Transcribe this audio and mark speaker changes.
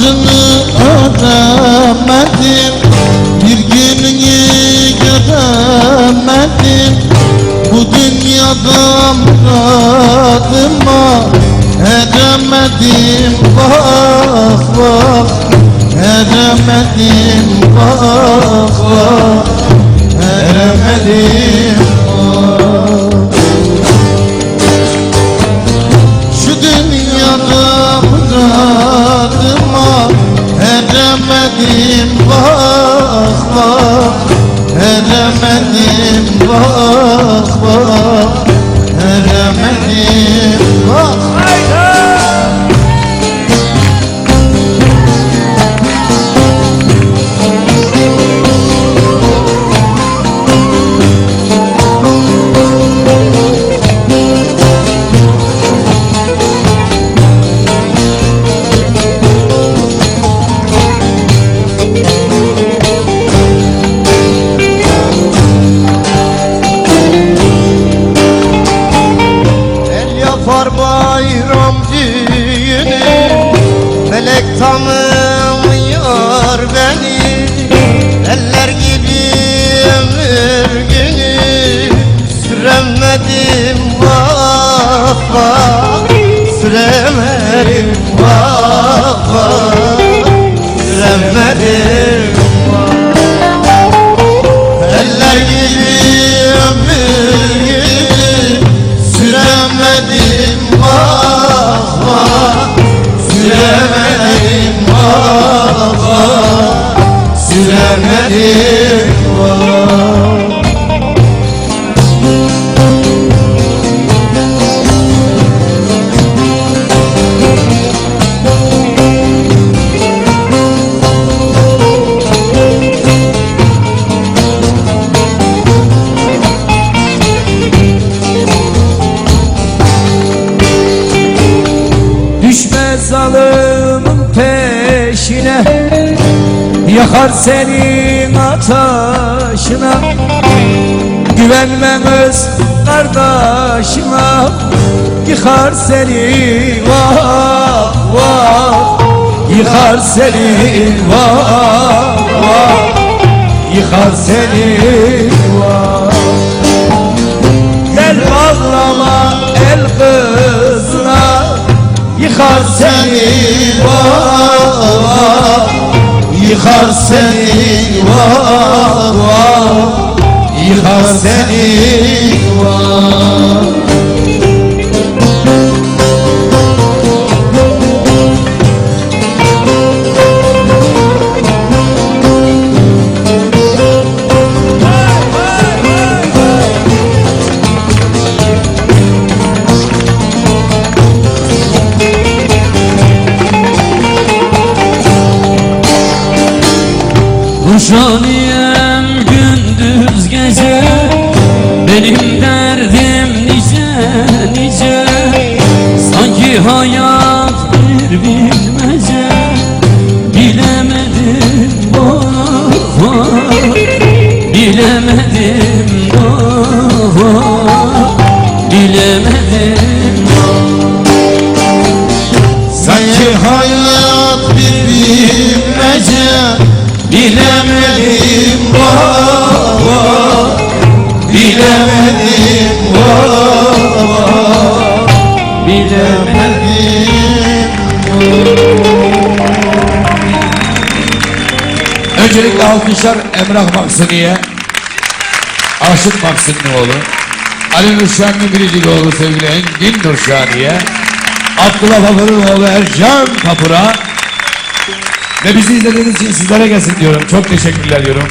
Speaker 1: borcunu ödemedim. Bir gününü göremedim. Bu dünyada muradıma Eremedim vah vah Eremedim vah vah Eremedim tanımıyor beni. Eller gibi ömür günü Süremedim. Vah Süremedim. Vah. Süremedim
Speaker 2: Zalimin peşine Yakar senin ateşine Güvenmem öz kardeşine Yıkar seni vah vah. Yıkar seni vah vah. Yıkar seni vah. El bağlama el kızına Yıkar seni vah
Speaker 1: Yıkar seni vah Yıkar seni
Speaker 3: Uşaniyem gündüz gece Benim derdim nice nice. Sanki hayat bir bilmece Bilemedim vah Bilemedim vah Bilemedim
Speaker 1: Bilemedim vah Bilemedim vah Bilemedim
Speaker 4: Öncelikle alkışlar Emrah Maksuni'ye, Aşık Maksuni'oğlu, Ali Nurşanlı biricik oğlu sevgili Engin Nurşani'ye, Abdullah Papur'un oğlu Ercan Papur'a ve bizi izlediğiniz için sizlere gelsin diyorum. Çok teşekkürler diyorum.